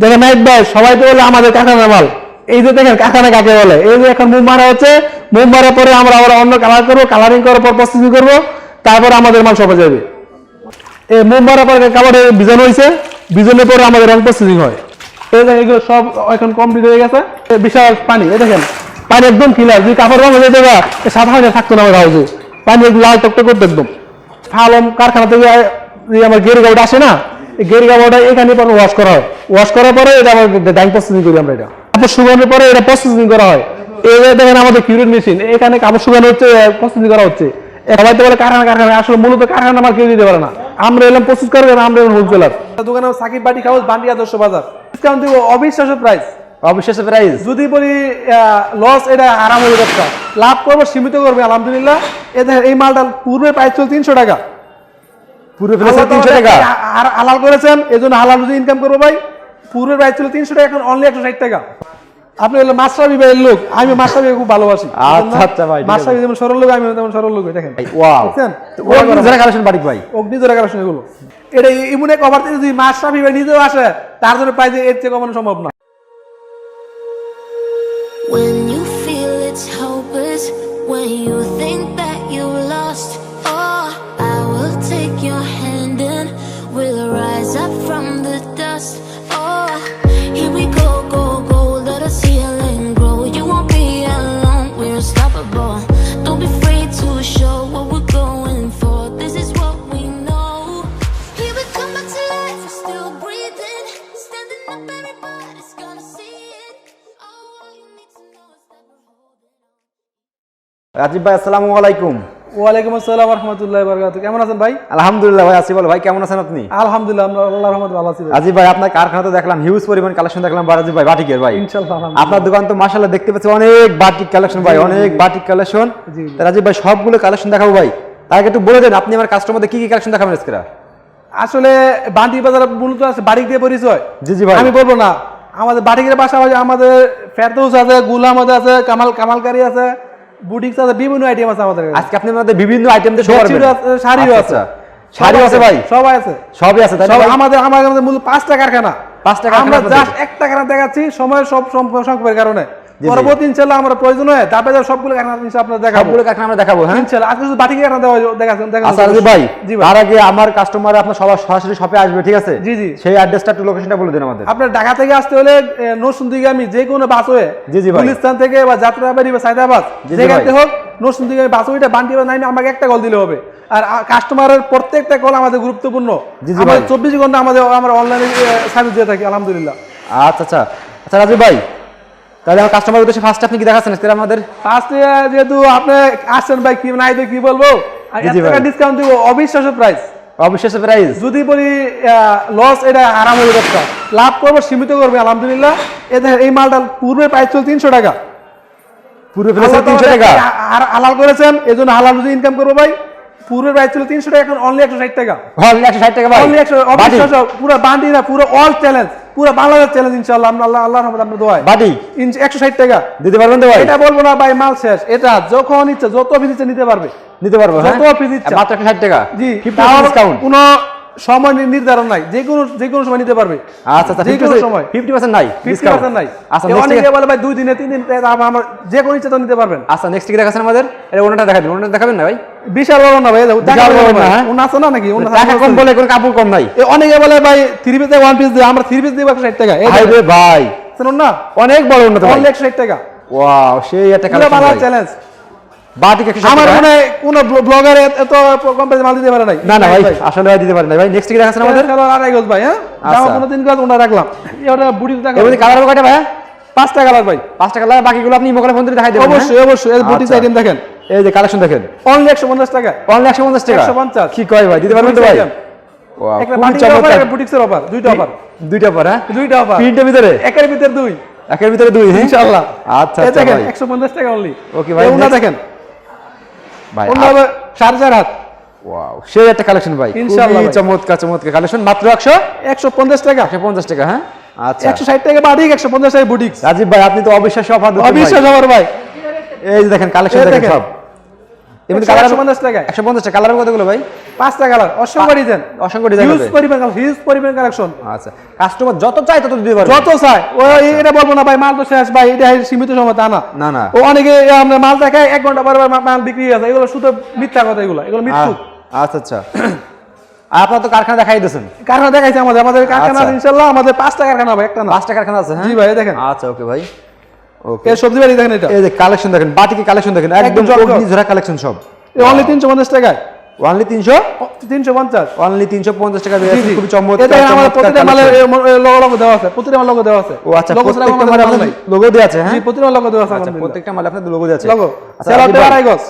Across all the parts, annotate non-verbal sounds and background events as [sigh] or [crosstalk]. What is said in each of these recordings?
দেখেন নাইট ভাই, সবাই তো বলে আমাদের কারখানা মাল। এই যে দেখেন কারখানা কাকে বলে? এই যে এখন মুভ মারা হচ্ছে মুভ মারার পরে আমরা আবার অন্য কালার করব কালারিং করার পর প্রস্তুতি করব, তারপর আমাদের মাল সবাই যাবে। এই মুভ মারার পরে কাপড়ে বিজানো হয়েছে বিজানোর পরে আমাদের রং প্রসেসিং হয়। এই দেখেন এগুলো সব এখন কমপ্লিট হয়ে গেছে। বিশাল পানি এই দেখেন, পানি একদম ক্লিয়ার যদি কাপড় রং হয়ে সাদা হয়ে থাকতো না আমার হাউসে পানি লাল টকটক করতে একদম। ফালম কারখানা থেকে আমার গেরি গাউটা আসে না গেরি গাউটা এখানে পরে ওয়াশ করা হয়। ওয়াশ করার পরে এটা আবার ডাইং প্রসেসিং করি আমরা এটা। কাপড় শুকানোর পরে এটা প্রসেসিং করা হয়। এই যে দেখেন আমাদের কিউরেট মেশিন এখানে কাপড় শুকানো হচ্ছে প্রসেসিং করা হচ্ছে। সবাই তো বলে কারখানা কারখানা আসলে মূলত কারখানা আমার কেউ দিতে পারে না। আমরা এলাম প্রসেস করে আমরা এলাম হোলসেলার দোকানে সাকিব বাটি দশ বাজার। ডিসকাউন্ট দিব অবিশ্বাস্য প্রাইস অবিশ্বাস প্রাইস যদি বলি লস এটা আরাম হয়ে ব্যবসা লাভ করব সীমিত করবে আলহামদুলিল্লাহ। এ দেখেন এই মালটা পূর্বে প্রাইস ছিল তিনশো টাকা। পুরো ফেলেছে তিনশো টাকা। আর হালাল করেছেন এই জন্য হালাল যদি ইনকাম করব ভাই? পূর্বের প্রাইস ছিল তিনশো টাকা এখন অনলি একশো ষাট টাকা। আপনি হলো মাস্টারবি ভাইয়ের লোক আমি মাস্টারবি খুব ভালোবাসি। আচ্ছা, আচ্ছা ভাই, ঠিক যেমন সরল লোক আমি তেমন সরল লোক দেখেন। ওয়াও বুঝছেন? যারা কালেকশন বাড়ি ভাই। অগ্নি জোড়া কারণ এগুলো। এটা এমন এক অফার থেকে যদি মাস্টারবি ভাই নিজেও আসে তার জন্য প্রাইস এর চেয়ে কমানো সম্ভব না। When you feel it's hopeless, when you think Rajib ভাই আসসালামু আলাইকুম। ওয়ালাইকুম আসসালাম রহমতুল্লাহ বরকাত। কেমন আছেন ভাই? আলহামদুলিল্লাহ ভাই আসি বল। ভাই কেমন আছেন আপনি? আলহামদুলিল্লাহ আমরা আল্লাহ রহমত ভালো আছি। রাজীব ভাই আপনার কারখানা তো দেখলাম হিউজ পরিমাণ কালেকশন দেখলাম রাজীব ভাই বাটিকের ভাই। ইনশাআল্লাহ। আপনার দোকান তো মাশাআল্লাহ দেখতে পাচ্ছি অনেক বাটিক কালেকশন ভাই অনেক বাটিক কালেকশন। রাজীব ভাই সবগুলো কালেকশন দেখাবো ভাই। তার আগে একটু বলে দেন আপনি আমার কাস্টমারদের কি কি কালেকশন দেখাবেন আজকে? আসলে বান্টি বাজার মূলত আছে বাড়ি দিয়ে পরিচয়। জি, জি ভাই। আমি বলব না। আমাদের বাটিকের পাশাপাশি আমাদের ফেরদৌস আছে গুলামদ আছে কামাল কামালকারী আছে বুটিক্স আছে বিভিন্ন আইটেম আছে আমাদের আজকে আপনি আমাদের বিভিন্ন আইটেম দিয়ে করবেন আছে, শাড়িও আচ্ছা, আছে। আচ্ছা। শাড়িও আছে ভাই? সবাই আছে। সবই আছে তাই? আমাদের আমাদের মূল পাঁচটা কারখানা। পাঁচটা কারখানা আমরা জাস্ট একটা কারখানা দেখাচ্ছি সময় সব সম্পর্কের কারণে। পরবর্তী ইনশাল্লাহ আমরা প্রয়োজন হয় তারপরে সবগুলো কারখানা ইনশাল্লাহ দেখাবো। সবগুলো কারখানা আমরা দেখাবো হ্যাঁ? ইনশাল্লাহ আজকে শুধু কারখানা দেওয়া আচ্ছা রাজীব ভাই জি তার আগে আমার কাস্টমার আপনার সবার সরাসরি শপে আসবে ঠিক আছে? জি, জি। সেই অ্যাড্রেসটা একটু লোকেশনটা বলে দিন আমাদের। আপনার ঢাকা থেকে আসতে হলে নরসুন দিকে আমি যে কোনো বাস হয়ে জি, জি ভাই। গুলিস্তান থেকে বা যাত্রাবাড়ি বা সাইদাবাদ যেখান থেকে হোক নরসুন বাস ওইটা বান্টি বা নাইমে আমাকে একটা কল দিলে হবে। আর কাস্টমারের প্রত্যেকটা কল আমাদের গুরুত্বপূর্ণ। আমাদের। চব্বিশ ঘণ্টা আমাদের আমরা অনলাইনে সার্ভিস দিয়ে থাকি আলহামদুলিল্লাহ। আচ্ছা আচ্ছা। আচ্ছা রাজীব ভাই তাহলে আমার কাস্টমার উদ্দেশ্যে ফার্স্ট আপনি কি দেখাচ্ছেন? আজকে আমাদের? ফার্স্টে যেহেতু আপনি আসছেন ভাই কি নাই তো কি বলব? টাকা ডিসকাউন্ট দিব অবিশ্বাস্য প্রাইস প্রাইস যদি বলি লস এটা আরাম হয়ে ব্যবসা লাভ করব সীমিত করবে আলহামদুলিল্লাহ। এ দেখেন এই মালটা পূর্বে প্রাইস ছিল তিনশো টাকা। পুরো ফেলেছে আল্লাহ তিনশো টাকা। আর হালাল করেছেন এই জন্য হালাল যদি ইনকাম করব ভাই। পূর্বের প্রাইস ছিল তিনশো টাকা এখন অনলি একশো ষাট টাকা। অনলি একশো ষাট টাকা অনলি একশো পুরো বান্ডি না পুরো অল চ্যালেঞ্জ পুরো বাংলাদেশ চ্যালেঞ্জ ইনশাল্লাহ আমরা আল্লাহ আল্লাহ রহমত আপনার দোয়ায়। বাটি। একশো ষাট টাকা। দিতে পারবেন তো এটা বলব না ভাই মাল শেষ। এটা যখন ইচ্ছে যত পিস ইচ্ছে নিতে পারবে। নিতে পারব হ্যাঁ? যত ইচ্ছা। মাত্র একশো ষাট টাকা। জি ডিসকাউন্ট কোনো সময় নির্ধারণ নাই। যে কোনো যে কোনো সময় নিতে পারবে। আচ্ছা আচ্ছা যে কোনো সময়। ফিফটি পার্সেন্ট নাই ফিফটি ডিসকাউন্ট পার্সেন্ট নাই। আচ্ছা অনেকে বলে ভাই দুই দিনে তিন দিন আমার যে কোনো ইচ্ছে তো নিতে পারবেন। আচ্ছা নেক্সট কি দেখাচ্ছেন আমাদের। এটা ওনাটা দেখাবেন ওনাটা দেখাবেন না ভাই? বিশাল বড় না ভাই বিশাল বড় না, হ্যাঁ? আছে না নাকি? ওনা টাকা কম বলে কোনো কাপড় কম নাই। অনেকে বলে ভাই থ্রি পিস ওয়ান পিস দিয়ে আমরা থ্রি পিস একশো ষাট টাকা। এই ভাই ভাই। শুনুন না অনেক বড় উন্নত ভাই। অনলি একশো ষাট টাকা। ওয়াও সেই একটা পুরো কালেকশন চ্যালেঞ্জ আমার মনে কোনো ব্লগার এত কম মাল দিতে পারে নাই। না না ভাই আসলে ভাই দিতে পারেন না ভাই নেক্সট কি দেখাচ্ছেন আমাদের? আড়াই গজ ভাই হ্যাঁ? কোনো দিন কাজ ওনা রাখলাম। এটা বুড়ি কালার কয়টা ভাই? পাঁচটা কালার ভাই। পাঁচটা কালার বাকিগুলো আপনি মোকালে ফোন দেখাই দেবেন হ্যাঁ? অবশ্যই অবশ্যই এই বুটিক্স আচ্ছা। আইটেম দেখেন। এই যে কালেকশন দেখেন। অনলি একশো পঞ্চাশ টাকা। অনলি একশো পঞ্চাশ টাকা? 150 কি কয় ভাই দিতে পারবেন তো ভাই? Butics একটা খুবই অফার বুটিক্সের অফার দুইটা অফার দুইটা হ্যাঁ? দুইটা অফার ভিতরে? একের ভিতরে দুই। একের ভিতরে দুই হ্যাঁ? ইনশাআল্লাহ। আচ্ছা আচ্ছা ভাই। টাকা অনলি Okay ভাই, ওনা দেখেন। ভাই ওনা সাড়ে চার হাত। ওয়াও সেই একটা কালেকশন ভাই। ইনশাআল্লাহ খুবই ভাই। চমৎকার চমৎকার কালেকশন মাত্র একশো? একশো পঞ্চাশ টাকা। একশো পঞ্চাশ টাকা হ্যাঁ? আচ্ছা। একশো ষাট টাকা বাটিক একশো পঞ্চাশ টাকা বুটিক্স রাজীব ভাই আপনি তো অবিশ্বাস্য অফার অবিশ্বাস আমার ভাই। এই দেখেন কালেকশন দেখেন দেখেন। সব। এমনি কালার টাকা টাকা। কালার কতগুলো ভাই? পাঁচটা কালার অসংখ্য ডিজাইন অসংখ্য ডিজাইন হিউজ পরিমাণ হিউজ পরিমাণ কালেকশন আচ্ছা। কাস্টমার যত চাই তত দিতে পারবে। যত চাই ও এটা বলব না ভাই মাল তো শেষ ভাই এটা সীমিত সময় তা না। না না। ও অনেকে আপনার মাল দেখায় এক ঘণ্টা পরে পরে মাল বিক্রি হয়ে যায়। এগুলো শুধু মিথ্যা কথা এগুলো। এগুলো আচ্ছা আচ্ছা। আপনার তো কারখানা দেখাই দিয়েছেন। কারখানা দেখাইছে আমাদের আমাদের কারখানা আচ্ছা। ইনশাল্লাহ আমাদের পাঁচটা কারখানা হবে একটা না। পাঁচটা কারখানা আছে হ্যাঁ? জি ভাই, দেখেন। আচ্ছা ওকে ভাই। ওকে। সবজি বাড়ি দেখেন এটা। এই যে কালেকশন দেখেন বাটিকে কালেকশন দেখেন একদম জমজম। অগ্নিঝরা কালেকশন সব। অনলি তিনশো পঞ্চাশ টাকায়। অনলি তিনশো? তিনশো পঞ্চাশ। অনলি তিনশো পঞ্চাশ টাকা খুবই চমৎকার আমাদের প্রতিটা মালে। লোগো লোগো দেওয়া আছে প্রতিটা মাল লোগো দেওয়া আছে। ও আচ্ছা লোগো প্রত্যেকটা মালে লোগো দেওয়া আছে হ্যাঁ? প্রতিটা লোগো দেওয়া আছে আচ্ছা প্রত্যেকটা মালে আপনাদের লোগো দেওয়া আছে। লোগো আচ্ছা আড়াই গজ।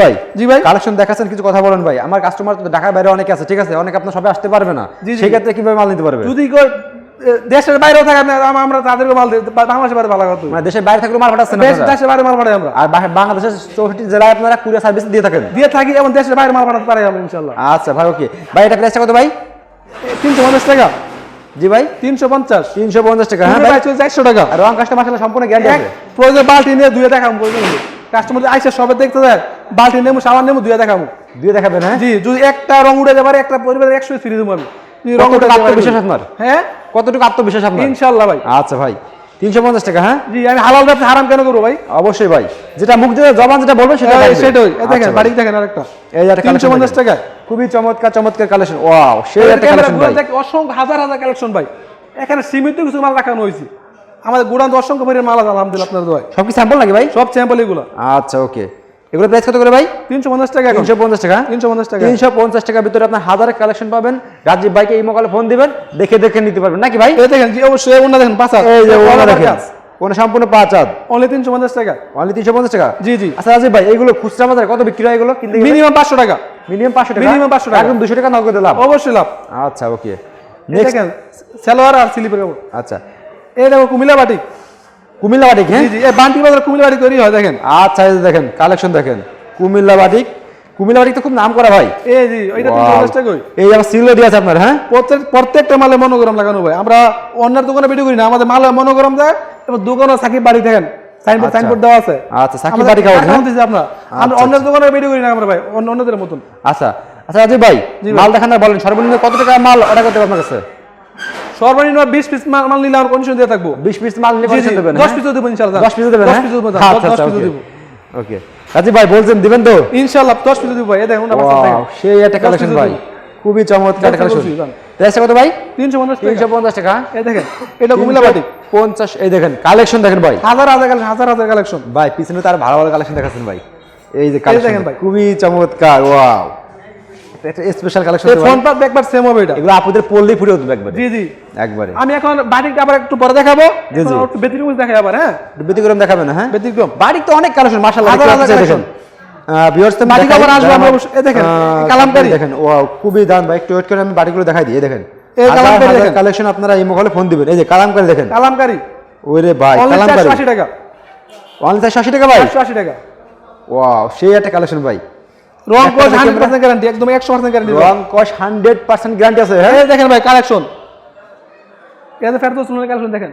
ভাই জি ভাই। কালেকশন দেখাচ্ছেন কিছু কথা বলেন ভাই। আমার কাস্টমার তো ঢাকার বাইরে অনেকে আছে ঠিক আছে? অনেকে আপনার সবাই আসতে পারবে না। কীভাবে মাল নিতে পারবে? যদি দেশের বাইরেও থাকে আমরা তাদেরকে মাল বাংলাদেশের বাইরে ভালো কথা মানে দেশের বাইরে থাকলেও মাল পাঠাচ্ছেন দেশের বাইরে মাল পাঠাই আমরা। আর বাংলাদেশের চৌষট্টি জেলায় আপনারা কুরিয়ার সার্ভিস দিয়ে থাকেন? দিয়ে থাকি এবং দেশের বাইরে মাল পাঠাতে পারি আমরা ইনশাল্লাহ আচ্ছা ভাই ওকে ভাই এটা প্রাইসটা কত ভাই? তিনশো পঞ্চাশ টাকা। জি ভাই। তিনশো পঞ্চাশ। তিনশো পঞ্চাশ টাকা। হ্যাঁ ভাই। চারশো টাকা। আর রং মাসাল্লাহ সম্পূর্ণ গ্যারান্টি প্রয়োজন নিয়ে দুয়ে কাস্টমার আইসা সবে দেখতে যায় বালতি নেমু সাবান নেমু দুয়ে দেখামু দিয়ে দেখাবেন হ্যাঁ? জি যদি একটা রং উড়ে যাবে একটা পরিবারের একশো ফিরে দেবো আমি। রং উড়ে আত্মবিশ্বাস আপনার? হ্যাঁ? কতটুকু আত্মবিশ্বাস আপনার? ইনশাল্লাহ ভাই। আচ্ছা ভাই তিনশো পঞ্চাশ টাকা হ্যাঁ? জি আমি হালাল ব্যবসা হারাম কেন করব ভাই? অবশ্যই ভাই যেটা মুখ দিয়ে জবান যেটা বলবেন সেটা সেটাই। দেখেন আচ্ছা বাড়ি দেখেন আরেকটা। এই একটা তিনশো পঞ্চাশ। টাকায় খুবই চমৎকার চমৎকার কালেকশন ওয়াও সেই একটা কালেকশন ভাই। অসংখ্য হাজার হাজার কালেকশন ভাই। এখানে সীমিত কিছু মাল রাখানো হয়েছে। আমাদের গুড়ান্ত অসংখ্য মাল আছে আলহামদুলিল্লাহ আপনার দোয়ায়। সব কি স্যাম্পল নাকি ভাই? সব স্যাম্পল এগুলো। আচ্ছা ওকে এগুলো প্রাইস কত করে ভাই? তিনশো পঞ্চাশ টাকা তিনশো পঞ্চাশ টাকা? তিনশো পঞ্চাশ টাকা। তিনশো পঞ্চাশ টাকার ভিতরে আপনার হাজার কালেকশন পাবেন। রাজীব ভাইকে এই মোকালে ফোন দিবেন দেখে দেখে নিতে পারবেন। নাকি ভাই? দেখেন জি অবশ্যই অন্য দেখেন পাঁচ এই যে ওনা দেখেন ওনা সম্পূর্ণ পাঁচ হাত। অনলি তিনশো পঞ্চাশ টাকা। অনলি তিনশো পঞ্চাশ টাকা? জি জি। আচ্ছা রাজীব ভাই খুচরা বাজারে কত বিক্রি হয় এগুলো? কিনতে মিনিমাম পাঁচশো টাকা। মিনিমাম পাঁচশো টাকা? Minimum 500 টাকা। একদম দুশো টাকা নগদ লাভ? অবশ্যই লাভ। আচ্ছা ওকে নেক্সট সালোয়ার আর স্লিপের আচ্ছা। এই দেখো কুমিল্লা বাটি কুমিল্লা বাটিক হ্যাঁ? জি এই বাজার কুমিল্লা বাটি তৈরি হয় দেখেন। আচ্ছা দেখেন কালেকশন দেখেন কুমিল্লা বাটিক কুমিল্লা বাটিক তো খুব নাম করা ভাই। এই জি ওইটা। এই সিলও দিয়ে আছে আপনার হ্যাঁ? প্রত্যেক প্রত্যেকটা মালে মনোগ্রাম লাগানো ভাই। আমরা অন্যের দোকানে ভিডিও করি না আমাদের মালে মনোগ্রাম দেয় এবং দোকানে সাকিব বাড়ি দেখেন সাইনবোর্ড আচ্ছা। সাইনবোর্ড দেওয়া আছে। আচ্ছা, সাকিব বাড়ি খাবার, হ্যাঁ? আপনার। আমরা আচ্ছা, অন্যের দোকানে ভিডিও করি না আমরা ভাই অন্যদের মতন। আচ্ছা আচ্ছা রাজীব ভাই। মাল দেখান না বলেন সর্বনিম্ন কত টাকা মাল অর্ডার করতে হবে আপনার কাছে? সর্বনিম্ন বিশ পিস মাল নিলে আমার কন্ডিশন দিয়ে থাকব। বিশ পিস মাল নিলে কন্ডিশন দেবেন দশ পিসও দেবো ইনশাল্লাহ দশ পিস দেবেন দশ হ্যাঁ? পিসও দেবো আচ্ছা দশ আচ্ছা ওকে। দেবো। ওকে। রাজীব ভাই বলছেন দিবেন তো? ইনশাল্লাহ দশ পিসও দেবো ভাই। এই দেখুন Wow, সেই একটা কালেকশন ভাই। খুবই চমৎকার কালেকশন কত ভাই? তিনশো পঞ্চাশ তিনশো টাকা পঞ্চাশ টাকা। এই দেখেন এটা কুমিল্লা বাটি। পঞ্চাশ এই দেখেন কালেকশন দেখেন ভাই। হাজার হাজার কালেকশন হাজার হাজার কালেকশন ভাই পিছনে তার ভালো ভালো কালেকশন দেখাচ্ছেন ভাই। এই যে দেখেন ভাই। খুবই চমৎকার ওয়াও একটা special collection front part back part same হবে এটা। এগুলো আপুদের পড়লেই ফুটে উঠবে একবারে। জি জি। একবারে। আমি এখন বাটিটা আবার একটু পরে দেখাবো। জি, জি। একটু ব্যতিক্রম দেখাই আবার হ্যাঁ? ব্যতিক্রম দেখাবেন হ্যাঁ? ব্যতিক্রম। বাড়ি তো অনেক কালেকশন মাশাআল্লাহ হাজার দেখতে হাজার পাচ্ছি, দেখেন। ভিউয়ার্স তো বাড়ি আবার আসবে, আমরা আমার- দেখেন, কালামকারী। দেখেন ওয়াও খুবই দাম ভাই একটু ওয়েট করে আমি বাড়িগুলো দেখাই দিই দেখেন। এই কালামকারী দেখেন। কালেকশন আপনারা এই মোবাইলে ফোন দিবেন। এই যে কালামকারী দেখেন। কালামকারি। ওরে ভাই কালামকারী। টাকা। অনলি চারশো আশি টাকা ভাই? টাকা। ওয়াও সেই একটা কালেকশন ভাই। রং হান্ড্রেড পার্সেন্ট গ্যারান্টি একদম একশো পার্সেন্ট গ্যারান্টি রং কস হান্ড্রেড পার্সেন্ট গ্যারান্টি আছে হ্যাঁ? দেখেন ভাই কালেকশন এখানে ফেরদৌস লোনের কালেকশন দেখেন।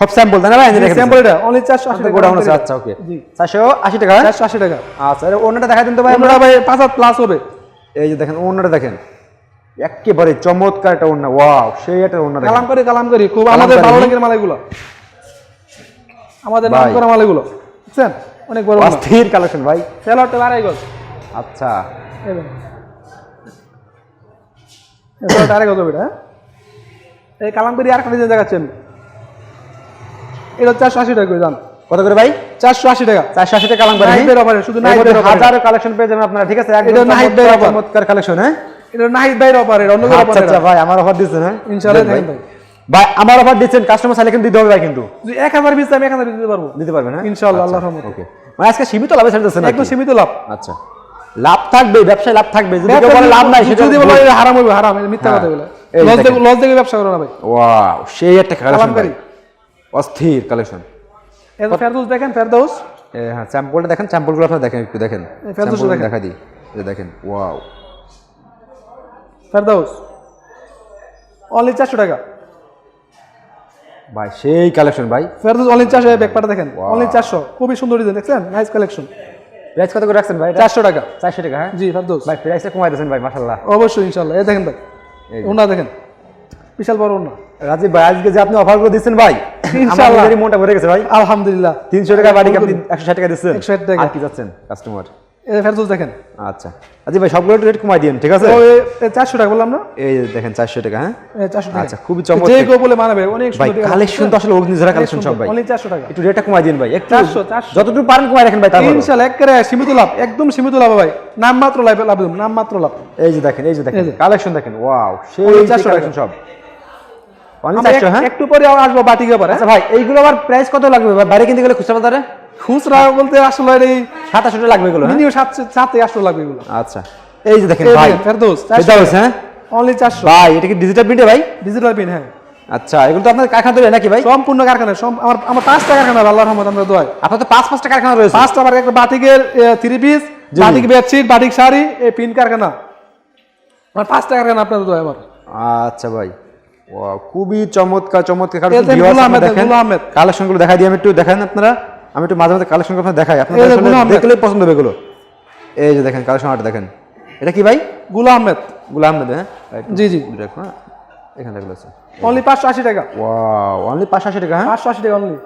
সব স্যাম্পল না ভাই? দেখেন স্যাম্পল এটা অনলি চারশো আশি টাকা গোডাউন আছে আচ্ছা ওকে জি। চারশো আশি টাকা? হ্যাঁ? চারশো আশি টাকা। আচ্ছা অন্যটা দেখাই দিন তো ভাই আমরা আমরা ভাই পাঁচ হাত প্লাস হবে। এই যে দেখেন অন্যটা দেখেন। একেবারে চমৎকার একটা অন্য ওয়াও সেই একটা অন্য দেখেন। কালাম করি কালাম করি খুব। আমাদের ভালো লাগের মালাগুলো আমাদের নাম। করা মালাগুলো বুঝছেন? অনেক বড় অস্থির কালেকশন ভাই। সেলরটা আড়াই গজ। আচ্ছা। সেলরটা আড়াই গজ এটা, হ্যাঁ? এই কালাম করি আর একটা ডিজাইন দেখাচ্ছি আমি। এটা চারশো আশি টাকা দাম। কত করে ভাই? চারশো আশি টাকা। চারশো আশি টাকা কালাম করে নাহিদের offer এ, শুধু offer এ। কালেকশন পেয়ে যাবেন আপনারা ঠিক আছে? একদম নাহিদ চমৎকার- কালেকশন হ্যাঁ? এটা নাহিদ ভাইয়ের অফার অন্য আচ্ছা আচ্ছা ভাই আমার অফার দিচ্ছেন হ্যাঁ? ইনশাআল্লাহ ভাই। ভাই। আমার অফার দিচ্ছেন কাস্টমার চাইলে কিন্তু দিতে হবে ভাই কিন্তু। এক হাজার পিস আমি এক হাজার দিতে পারব। দিতে পারবেন হ্যাঁ? ইনশাআল্লাহ, আল্লাহর রহমতে। ওকে মানে আজকে সীমিত লাভে ছেড়ে দিচ্ছেন একদম সীমিত লাভ। আচ্ছা। লাভ থাকবে ব্যবসায় লাভ থাকবে যদি কেউ বলে লাভ নাই সেটা যদি বলো হারাম হবে হারাম মিথ্যা হ্যাঁ। কথা বলে। লস। দেখে লস দেখে ব্যবসা করো না ভাই। ওয়াও সেই একটা কালেকশন অস্থির কালেকশন এটা ফেরদৌস দেখেন ফেরদৌস হ্যাঁ স্যাম্পলটা দেখেন স্যাম্পলগুলো আপনারা দেখেন একটু দেখেন। এই স্যাম্পলগুলো দেখেন। দেখা দিই। এই দেখেন ওয়াও ফেরদৌস অনলি চারশো টাকা। ভাই সেই কালেকশন ভাই। ফেরদৌস অনলি চারশো ব্যাকপাটা দেখেন। অনলি চারশো খুবই সুন্দর ডিজাইন দেখছেন? নাইস কালেকশন প্রাইস কত করে রাখছেন ভাই চারশো টাকা। চারশো টাকা হ্যাঁ? জি ফেরদৌস। ভাই প্রাইসটা কমাই দিয়েছেন ভাই মাসাল্লাহ অবশ্যই ইনশাল্লাহ এই দেখেন ভাই ওনা দেখেন। বিশাল বড় ওনা রাজীব ভাই আজকে যে আপনি অফার করে দিচ্ছেন ভাই ইনশাআল্লাহ। মনটা ভরে গেছে ভাই। আলহামদুলিল্লাহ। তিনশো টাকা বাড়ি আপনি একশো ষাট টাকা দিচ্ছেন 160 টাকা। আর কি যাচ্ছেন কাস্টমার দেখেন। আচ্ছা। রাজীব ভাই সবগুলো রেট কমাই দিন ঠিক আছে? চারশো টাকা বললাম না? এই দেখেন চারশো টাকা হ্যাঁ? চারশো টাকা। আচ্ছা, খুবই যে কেউ বলে মানাবে অনেক ভাই কালেকশন তো আসলে অগ্নিঝরা কালেকশন সব ভাই। অনলি চারশো টাকা। একটু রেটটা কমাই দিন ভাই একটু 400, 400 যতটুকু পারেন কমাই রাখেন ভাই তারপর। ইনশাল্লাহ একেবারে সীমিত লাভ একদম সীমিত লাভ ভাই। নাম মাত্র লাভ লাভ নাম মাত্র লাভ। এই যে দেখেন এই যে দেখেন কালেকশন দেখেন ওয়াও সেই Only 400 কালেকশন সব। অনলি চারশো হ্যাঁ? একটু পরে আসব বাটিক ব্যাপারে আচ্ছা ভাই এইগুলো আবার প্রাইস কত লাগবে বাইরে কিনতে গেলে খুচরা বাজারে? খুচরা বলতে আসলে এই সাতাশো টাকা লাগবে এগুলো মিনিমাম সাত সাথে আসলে লাগবে এগুলো। আচ্ছা এই যে দেখেন ভাই ফেরদৌস হচ্ছে হ্যাঁ? অনলি চারশো। ভাই এটা কি ডিজিটাল প্রিন্টে ভাই? ডিজিটাল পিন হ্যাঁ। আচ্ছা এগুলো তো আপনার কারখানা তৈরি নাকি ভাই? সম্পূর্ণ কারখানা আমার আমার পাঁচটা কারখানা আল্লাহর রহমত আমরা দোয়াই আপনার তো পাঁচ পাঁচটা কারখানা রয়েছে। পাঁচটা আমার একটা বাটিকের three piece. Batik bedsheet batik sari এই পিন কারখানা। আমার পাঁচটা কারখানা আপনাদের দোয়াই আমার আচ্ছা ভাই খুবই চমৎকার চমৎকার। এই দেখেন, viewers আহমেদ, দেখেন আহমেদ। কালেকশনগুলো দেখাই দিই আমি একটু দেখেন আপনারা। আমি একটু মাঝে মাঝে কালেকশন আপনার দেখাই। আপনারা। দেখলেই পছন্দ হবে এগুলো। এই যে দেখেন কালেকশন আর্ট দেখেন। এটা কি ভাই? গুলো আহমেদ। গুলো আহমেদ হ্যাঁ? জি জি। দেখো হ্যাঁ? এখানে দেখল আছে। অনলি পাঁচশো আশি টাকা। ওয়াও অনলি পাঁচশো আশি টাকা হ্যাঁ? পাঁচশো আশি টাকা অনলি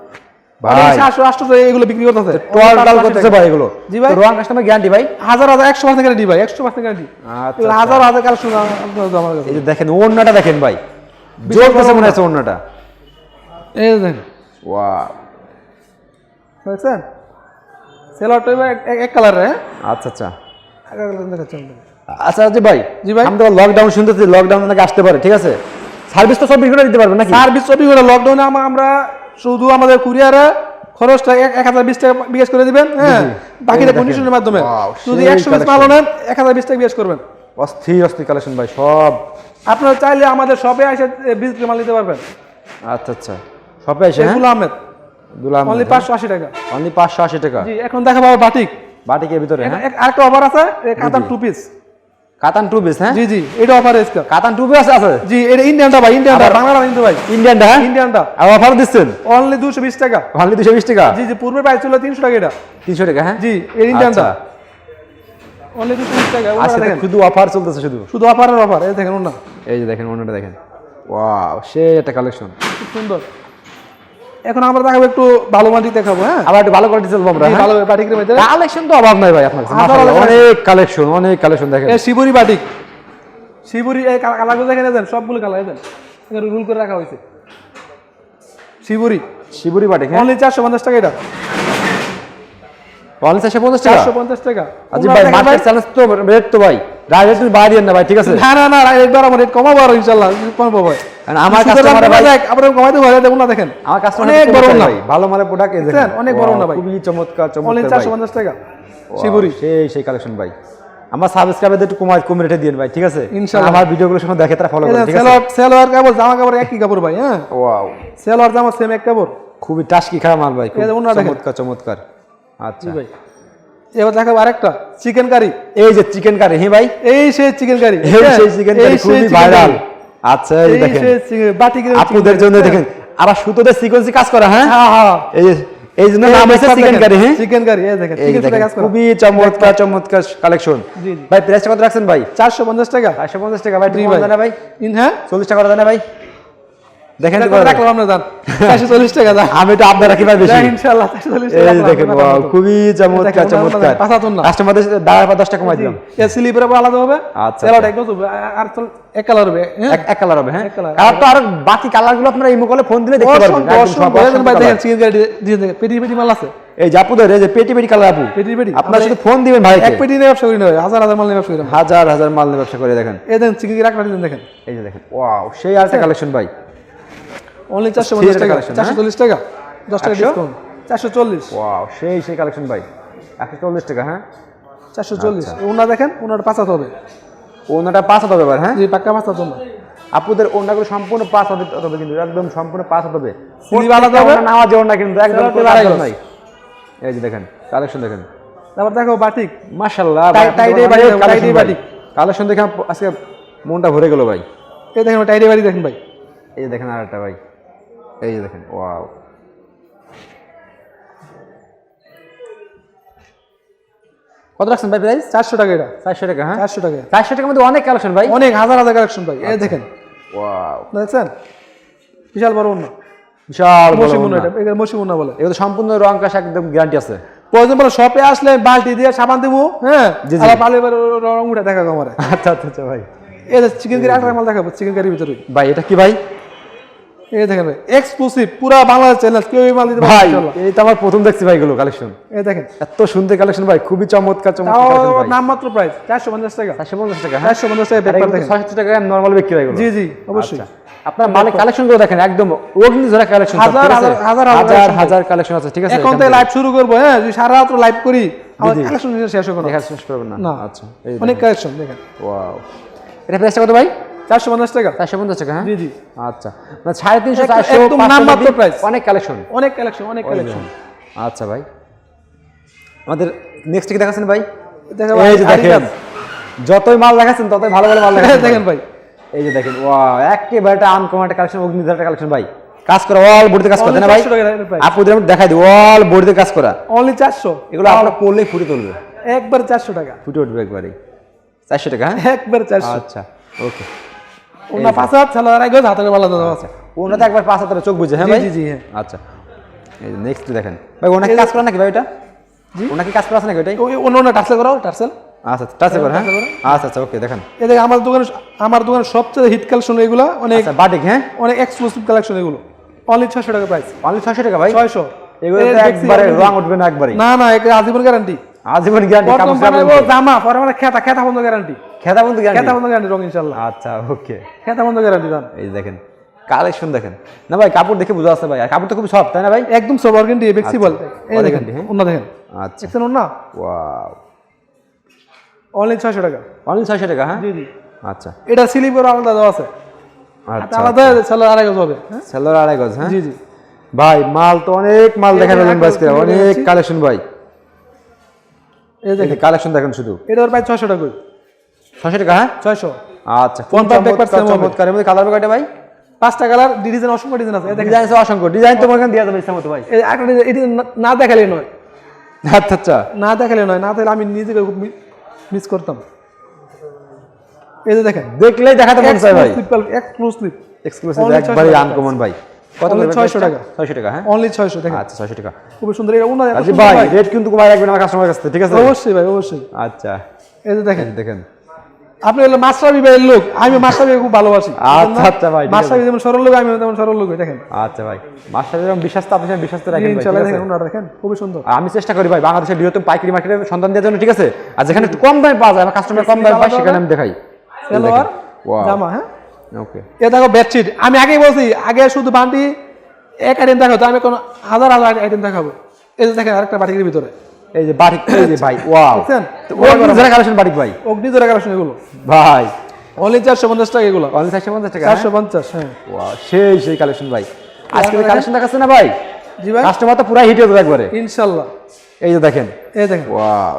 ভাই। এগুলো বিক্রি করতেছে। করতেছে ভাই এগুলো। জি ভাই। রং কাস্টমার গ্যারান্টি ভাই? হাজার হাজার একশো পার্সেন্ট গ্যারান্টি ভাই একশো পার্সেন্ট গ্যারান্টি আচ্ছা হাজার হাজার কালেকশন আমার কাছে। দেখেন ওড়নাটা দেখেন ভাই। জোর কাছে মনে হচ্ছে ওড়নাটা। এই দেখেন। ওয়াও দেখছেন সেলারটা এবার এক- এক হ্যাঁ? আচ্ছা আচ্ছা। কালার। আচ্ছা জি ভাই। জি ভাই। আমি তো লকডাউন শুনতেছি লকডাউন নাকি আসতে পারে ঠিক আছে? সার্ভিস তো চব্বিশ ঘণ্টা দিতে পারবেন নাকি? সার্ভিস চব্বিশ ঘণ্টা লকডাউনে আমরা শুধু আমাদের কুরিয়ারে খরচটা এক হাজার বিশ টাকা বিকাশ করে দিবেন হ্যাঁ? বাকিটা কন্ডিশনের মাধ্যমে। যদি একশো পিস মাল। নেন এক হাজার বিশ টাকা বিকাশ করবেন। অস্থির অস্থির কালেকশন ভাই সব। আপনারা চাইলে আমাদের শপে এসে বিজলি মাল নিতে পারবেন। আচ্ছা আচ্ছা। সবে এসে হ্যাঁ? এগুলো আহমেদ। দুলাম অনলি টাকা। অনলি পাঁচশো আশি টাকা? জি এখন দেখা বাটিক। বাটিকের ভিতরে হ্যাঁ? আরেকটা অফার আছে কাতান টু পিস কাতান টু পিস হ্যাঁ? জি জি এটা অফার এসকা কাতান টু পিস আছে? জি এটা ইন্ডিয়ানটা ভাই ইন্ডিয়ানটা বাংলাটা কিন্তু ভাই। ইন্ডিয়ানটা হ্যাঁ? ইন্ডিয়ানটা। আর অফার দিচ্ছেন? অনলি দুশো বিশ টাকা। অনলি টাকা? জি জি পূর্বে প্রাইস ছিল তিনশো টাকা এটা। হ্যাঁ? জি ইন্ডিয়ানটা। আচ্ছা। অনলি শুধু অফার চলতেছে শুধু? শুধু অফারের অফার এই দেখেন ওনা এই যে দেখেন অন্যটা দেখেন। ওয়াও সে একটা কালেকশন খুব সুন্দর। এখন আমরা দেখাবো একটু ভালো মাটি দেখাবো হ্যাঁ? আবার একটু ভালো কোয়ালিটি চলবো আমরা ভালো বাটিকের মধ্যে কালেকশন তো অভাব নাই ভাই আপনার অনেক কালেকশন অনেক কালেকশন দেখেন। Shibori batik. শিবুরি এই কালা- কালারগুলো দেখেন দেন সবগুলো কালার দেন। এখানে রুল করে রাখা হয়েছে। শিবুরি। শিবুরি বাটিক হ্যাঁ? অনলি চারশো পঞ্চাশ টাকা এটা। অনলি চারশো পঞ্চাশ টাকা? চারশো পঞ্চাশ টাকা। আজি ভাই দেখেন মার্কেট চ্যালেঞ্জ তো রেট তো ভাই। না ভাই ঠিক আছে? না না না একবার আমার রেট কমাবো আর কমাবো ভাই। আমার কাস্টমার ভাই আপনারা কমাইতে পারে দেখুন না দেখেন। আমার কাস্টমার অনেক বড় না। ভালো প্রোডাক্ট এই দেখেন। অনেক বড় না ভাই। খুবই চমৎকার চমৎকার চারশো ভাই। পঞ্চাশ টাকা শিবুরি। সেই সেই কালেকশন ভাই। আমার সাবস্ক্রাইবারদের একটু কমাই কম রেটে দিন ভাই ঠিক আছে? ইনশাআল্লাহ। আমার ভিডিওগুলো সময় দেখে তারা ফলো করে ঠিক আছে? সেলোয়ার সেলোয়ার কাপড় জামা কাপড় একই কাপড় ভাই হ্যাঁ? ওয়াও। সেলোয়ার জামা সেম এক কাপড়। খুবই টাস্কি খারাপ মাল ভাই। চমৎকার চমৎকার। আচ্ছা। ভাই। এবার দেখাবো আরেকটা। চিকেন কারি এই যে চিকেন কারি হ্যাঁ ভাই? এই সেই চিকেন কারি এই সেই চিকেন কারি খুবই ভাইরাল আচ্ছা এই দেখেন। বাটি আপুদের জন্য দেখেন আবার সুতোতে সিকোয়েন্সি কাজ করা হ্যাঁ? হ্যাঁ হ্যাঁ। এই যে এই জন্য নাম হয়েছে চিকেন কারি হ্যাঁ? চিকেন কারি এই দেখেন চিকেন কাজ করা। খুবই চমৎকার চমৎকার কালেকশন। ভাই প্রাইসটা কত রাখছেন ভাই? চারশো পঞ্চাশ টাকা। চারশো পঞ্চাশ টাকা ভাই জি ঠিক ভাই। ভাই? ইন হ্যাঁ? চল্লিশ টাকা করে দেন ভাই? দেখেন তো এটা করে করে রাখলাম আমরা দান চারশো চল্লিশ টাকা দান আমি তো আপনারা কি বেশি। দেন চারশো চল্লিশ টাকা দেখেন রাখলাম, wow, রাখলাম। খুবই চমৎকার চমৎকার। পাঁচাত্তর না। কাস্টমারদের দাঁড়ায় দশ টাকা কমাই দিলাম। স্লিপের আলাদা হবে আচ্ছা, সেলোয়ারটা একদম আর- আর তো এক কালার হবে হ্যাঁ? এক এক কালার হবে হ্যাঁ? তো আর বাকি কালার আপনারা ইমো কলে ফোন দিলে দেখতে পারবেন। একদম অসংখ্য, সব দেখেন অসংখ্য ভাই দেখেন চিকেন কারি দিয়ে দেখেন পেটি পেটি মাল আছে। এই যে এই যে পেটি পেটি কালার আপু। পেটি পেটি। আপনারা শুধু ফোন দিবেন ভাই এক পেটি নিয়ে ব্যবসা করি না হাজার হাজার মাল নিয়ে ব্যবসা করি হাজার হাজার মাল নিয়ে ব্যবসা করে দেখেন। এই দেখেন রাখা দেখেন। এই যে দেখেন ওয়াও সেই আরেকটা কালেকশন ভাই। অনলি চারশো পঞ্চাশ টাকা চারশো হ্যাঁ? চল্লিশ টাকা। দশ টাকা ডিসকাউন্ট চারশো চল্লিশ। ওয়াও সেই সেই কালেকশন ভাই। একশো চল্লিশ টাকা হ্যাঁ? চারশো চল্লিশ। ওনার দেখেন ওনার পাঁচাতে হবে। ওনাটা হবে হ্যাঁ? জি পাক্কা পাঁচাতে না আপুদের ওনাগুলো সম্পূর্ণ পাঁচ হতে হবে কিন্তু একদম সম্পূর্ণ পাঁচ হতে হবে। হবে? ওনা কিন্তু একদম। নাই। এই যে দেখেন কালেকশন দেখেন। তারপর দেখো বাটিক। মাশাআল্লাহ টাই- টাইডে বাড়ি। কালেকশন দেখে আজকে মনটা ভরে গেল ভাই। এই দেখেন টাইডে বাড়ি দেখেন ভাই। এই যে দেখেন আরেকটা ভাই। এই যে দেখেন ওয়াও। কত রাখছেন ভাই প্রাইস চারশো টাকা এটা। চারশো টাকা হ্যাঁ? চারশো টাকা। চারশো টাকার মধ্যে অনেক কালেকশন ভাই। অনেক হাজার হাজার কালেকশন ভাই। এই দেখেন। ওয়াও। দেখছেন? বিশাল বড় অন্য বিশাল এটা এটা মসিমুন্না বলে। এগুলো সম্পূর্ণ রং কাশ একদম গ্যারান্টি আছে। প্রয়োজন বলে শপে আসলে বালতি দিয়ে সাবান দিব হ্যাঁ? জি। পালে রং উঠে দেখা আমার। আচ্ছা আচ্ছা আচ্ছা ভাই। যে চিকেন কারি আটার মাল দেখাবো চিকেন কারির ভিতরে। ভাই এটা কি ভাই? এই দেখেন এক্সক্লুসিভ পুরা বাংলাদেশ চ্যানেল কেউ মাল দিতে ভাই ইনশাআল্লাহ। আমার প্রথম দেখছি ভাই এগুলো কালেকশন এই দেখেন। এত সুন্দর কালেকশন ভাই খুবই চমৎকার চমৎকার তাও কালেকশন প্রাইস চারশো পঞ্চাশ টাকা। চারশো পঞ্চাশ টাকা চারশো পঞ্চাশ টাকা পেপার দেখেন। ছয়শো টাকা নর্মাল বিক্রি হয় জি জি অবশ্যই। আচ্ছা। আপনার মালিক কালেকশনগুলো দেখেন একদম অগ্নি ধরা কালেকশন হাজার, হাজার, হাজার, হাজার কালেকশন আছে ঠিক আছে? এখন থেকে। লাইভ শুরু করব হ্যাঁ? যদি সারা লাইভ করি আমার কালেকশন শেষ হবে না। দেখা শেষ করবেন না। না। আচ্ছা অনেক কালেকশন দেখেন। ওয়াও এটা প্রাইসটা কত ভাই? চারশো পঞ্চাশ টাকা। চারশো পঞ্চাশ টাকা জি জি। আচ্ছা। সাড়ে তিনশো চারশো নামমাত্র অবধি অনেক কালেকশন অনেক কালেকশন অনেক কালেকশন আচ্ছা ভাই। আমাদের নেক্সট কি দেখাচ্ছেন ভাই? দেখা এই যে দেখেন যতই মাল দেখাচ্ছেন ততই ভালো ভালো মাল [laughs] দেখাচ্ছেন দেখেন ভাই। এই যে দেখেন একেবারে একটা আনকমন একটা কালেকশন অগ্নিধার কালেকশন ভাই। কাজ করা অল বডিতে কাজ করা না ভাই? 400 টাকা এর price। আপুদের আমি দেখাই দিই অল বডিতে কাজ করা। অনলি চারশো। এগুলো আপনার পড়লেই ফুটে তুলবে। একবার চারশো টাকা। ফুটে উঠবে একবারে। চারশো টাকা হ্যাঁ? একবার চারশো। আচ্ছা ওকে ওনা পাঁচ হাত ছালা আর একবার হাতের মালা দেওয়া আছে। ওনাতে একবার পাঁচ হাতের চোখ বুঝে হ্যাঁ জি, ভাই? জি, জি, হ্যাঁ। আচ্ছা। এই নেক্সট দেখেন। ভাই ওনাকে কাজ করা নাকি ভাই ওটা ওনাকে কাজ করা আছে নাকি ওটাই ওই অন্য টার্সেল করাও টার্সেল। আচ্ছা টাচে করে হ্যাঁ? আচ্ছা আচ্ছা ওকে দেখেন। এ দেখে আমার দোকানে আমার দোকানে সবচেয়ে হিট কালেকশন এগুলো অনেক আচ্ছা বাটিক হ্যাঁ? অনেক এক্সক্লুসিভ কালেকশন এগুলো। অনলি ছশো টাকা প্রাইস অনলি ছশো টাকা ভাই? ছয়শো। এগুলো একবারে রং উঠবে না একবারে না না এটা আজীবন গ্যারান্টি আজীবন গ্যারান্টি জামা পরে মানে খেতা খেতা বন্ধ গ্যারান্টি খেতা বন্ধু খেতা বন্ধ গ্যারান্টি রং ইনশাল্লাহ। আচ্ছা ওকে খেতা বন্ধ গ্যারান্টি এই দেখেন কালেকশন দেখেন। না ভাই কাপড় দেখে বোঝা যাচ্ছে ভাই কাপড় তো খুব সফট তাই না ভাই? একদম অর্গেন্টি ফ্লেক্সিবল এই দেখেন হ্যাঁ? দেখেন। আচ্ছা। দেখছেন ওয়াও অনলি ছয়শো টাকা। অনলি ছয়শো টাকা হ্যাঁ? জি জি। আচ্ছা। এটা স্লিপের আলাদা দেওয়া আছে। আচ্ছা আলাদা সেলার আড়াই গজ হবে হ্যাঁ? সেলোর আড়াই গজ হ্যাঁ? জি জি। ভাই মাল তো অনেক মাল দেখা পেলেন তুলে অনেক কালেকশন ভাই। এই দেখেন। কালেকশন দেখেন শুধু। এটার প্রায় ছয়শো টাকা ছশো টাকা হ্যাঁ? ছয়শো। আচ্ছা One part চমৎকার। এর কালার কয়টা ভাই? পাঁচটা কালার ডিজাইন অসংখ্য ডিজাইন আছে। ডিজাইন আছে অসংখ্য। ডিজাইন তোমার এখানে দেওয়া যাবে ইচ্ছা মতো ভাই। এটি না- দেখালে নয়। আচ্ছা আচ্ছা। না দেখালে নয়। না তাহলে আমি নিজেকে খুব মিস করতাম। এই যে দেখেন। দেখলেই দেখাতে মন চায় ভাই। এক্সক্লুসিভ এক্সক্লুসিভ একবারে আনকমন ভাই। কত করে 600 টাকা। ছয়শো টাকা হ্যাঁ? অনলি আচ্ছা টাকা। সুন্দর এটা উন্নত এত ভাই ভাই। রেট কিন্তু কমায় রাখবেন আমার কাস্টমার কাছে ঠিক আছে? অবশ্যই ভাই অবশ্যই। আচ্ছা। এই যে দেখেন। দেখেন। আপনি হলো মাস্টারবি ভাইয়ের লোক আমি মাস্টারবি খুব ভালোবাসি। আচ্ছা, আচ্ছা ভাই, মাস্টারবি যেমন সরল লোক আমি তেমন সরল লোক দেখেন। আচ্ছা ভাই। মাস্টার যেরকম বিশ্বাস তো আপনি বিশ্বাস তো রাখেন ভাই ইনশাআল্লাহ ঠিক আছে? দেখেন ওনারা দেখেন খুবই সুন্দর। আমি চেষ্টা করি ভাই বাংলাদেশের বৃহত্তম পাইকারি মার্কেটে সন্ধান দেওয়ার জন্য ঠিক আছে? আর যেখানে একটু কম দামে পাওয়া যায় আমার কাস্টমার কম দামে পায় সেখানে আমি দেখাই। সালোয়ার জামা হ্যাঁ? এ দেখো বেডশিট আমি আগেই বলছি আগে শুধু বান্টি এক আইটেম দেখাতো আমি কোনো হাজার হাজার আইটেম দেখাবো। এই যে দেখেন আরেকটা বাটিকের ভিতরে। এই যে বাটিক এই যে ভাই [coughs] ওয়াও দেখছেন? কালেকশন বাটিক ভাই। অগ্নি জোড়া কালেকশন এগুলো। ভাই। অনলি চারশো পঞ্চাশ টাকা এগুলো। অনলি চারশো পঞ্চাশ টাকা চারশো পঞ্চাশ হ্যাঁ। ওয়াও সেই সেই কালেকশন ভাই। আজকে কালেকশন দেখাচ্ছে না ভাই? জি ভাই। কাস্টমার তো পুরাই হিট হবে একবারে। ইনশাল্লাহ। এই যে দেখেন। এই দেখেন। ওয়াও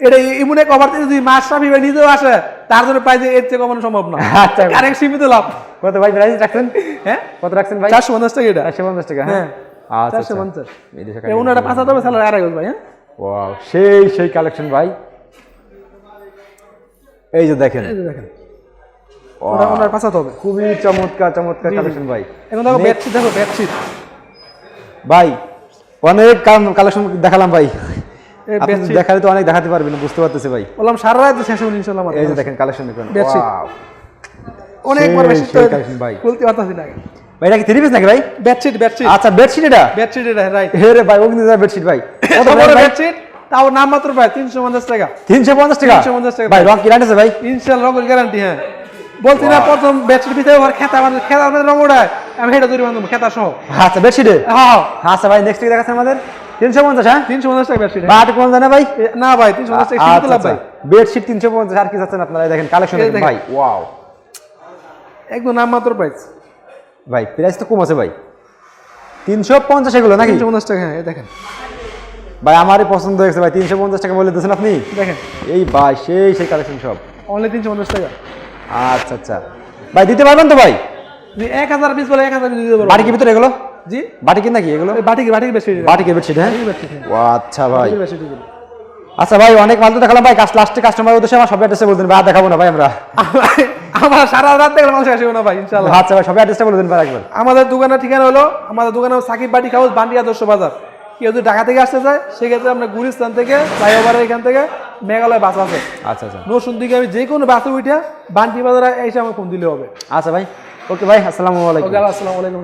এটা এমন এক অফার যদি ভাই নিজেও আসে তার জন্য প্রাইস এর চেয়ে কমানো সম্ভব না। আচ্ছা। কারেক্ট সীমিত লাভ। কত ভাই প্রাইস রাখছেন? হ্যাঁ? কত রাখছেন ভাই? চারশো পঞ্চাশ টাকা এটা। চারশো পঞ্চাশ টাকা হ্যাঁ? হ্যাঁ। আচ্ছা আচ্ছা। এই ওনারা পাঁচ হাজার স্যালারি আড়াই ভাই হ্যাঁ? ওয়াও সেই সেই কালেকশন ভাই। এই যে দেখেন। এই যে দেখেন। ওনার হবে। খুবই চমৎকার চমৎকার কালেকশন ভাই। এখন দেখো বেডশিট দেখো বেডশিট ভাই অনেক কালেকশন দেখালাম ভাই। দেখালে তো অনেক দেখাতে পারবেন বুঝতে পারতেছি ভাই। বললাম সারা রাত শেষ হবে ইনশাল্লাহ আমার এই যে দেখেন কালেকশন দেখুন। অনেকবার বেশি ভাই। পারতাছি না ভাই এটা কি থ্রি পিস নাকি ভাই? Bedsheet bedsheet. আচ্ছা বেডশিট এটা? বেডশিট এটা রাইট হে রে ভাই অগ্নিদার বেডশিট ভাই। [coughs] কত বড় বেডশিট তাও নাম মাত্র প্রায় তিনশো পঞ্চাশ টাকা। তিনশো পঞ্চাশ টাকা? 350 টাকা ভাই রং কি আছে ভাই? গ্যারান্টি হ্যাঁ। বলছি না প্রথম বেডশিট ভিতরে খেতা খেতা আমাদের রঙ ওড়ায় আমি হেটা তৈরি বান্ধব খেতা সহ আচ্ছা বেডশিটে? হ্যাঁ আচ্ছা ভাই নেক্সট কি আমাদের? তিনশো পঞ্চাশ হ্যাঁ? তিনশো পঞ্চাশ টাকা বেডশিট বা কোন জানে ভাই? না ভাই তিনশো পঞ্চাশ টাকা আচ্ছা, ভাই বেডশিট তিনশো পঞ্চাশ আর কি চাচ্ছেন আপনারা? দেখেন কালেকশন ভাই। ওয়াও একদম নাম মাত্র প্রাইস ভাই প্রাইস তো কম আছে ভাই। তিনশো পঞ্চাশ এগুলো নাকি? তিনশো পঞ্চাশ টাকা হ্যাঁ দেখেন। ভাই আমারই পছন্দ হয়েছে ভাই তিনশো পঞ্চাশ টাকা বলে দিয়েছেন আপনি? দেখেন। এই ভাই সেই সেই কালেকশন সব। অনলি তিনশো পঞ্চাশ টাকা। আচ্ছা আচ্ছা। ভাই দিতে পারবেন তো ভাই? এক হাজার পিস বলে এক হাজার পিস দিতে পারব। বাটিকের ভিতরে এগুলো? জি? বাটিকের নাকি এগুলো? এই বাটিক বাটিক বেশি বাটিকের বেডশিট হ্যাঁ? ও আচ্ছা ভাই। আচ্ছা ভাই অনেক মাল তো দেখালাম ভাই। লাস্টে কাস্টমার উদ্দেশ্যে আমার সব অ্যাড্রেসে বলতেন ভাই দেখাবো না ভাই আমরা। আমার সারা রাত দেখলে মানুষ আসবে না ভাই আচ্ছা ভাই সব অ্যাড্রেসটা বলে দিন ভাই একবার। আমাদের দোকানের ঠিকানা হলো আমাদের দোকানের সাকিব বাটি হাউস বান্ডি আদর্শ বাজার। কেউ যদি ঢাকা থেকে আসতে চায় সেক্ষেত্রে আমরা গুলিস্তান থেকে ফ্লাইওভারের এখান থেকে মেঘালয় বাস আছে। আচ্ছা আচ্ছা। নসুন দিকে আমি যে কোনো বাসে উঠে বান্টি বাজারে এসে আমার ফোন দিলে হবে। আচ্ছা ভাই। ওকে ভাই আসসালামু আলাইকুম। আসসালামু আলাইকুম।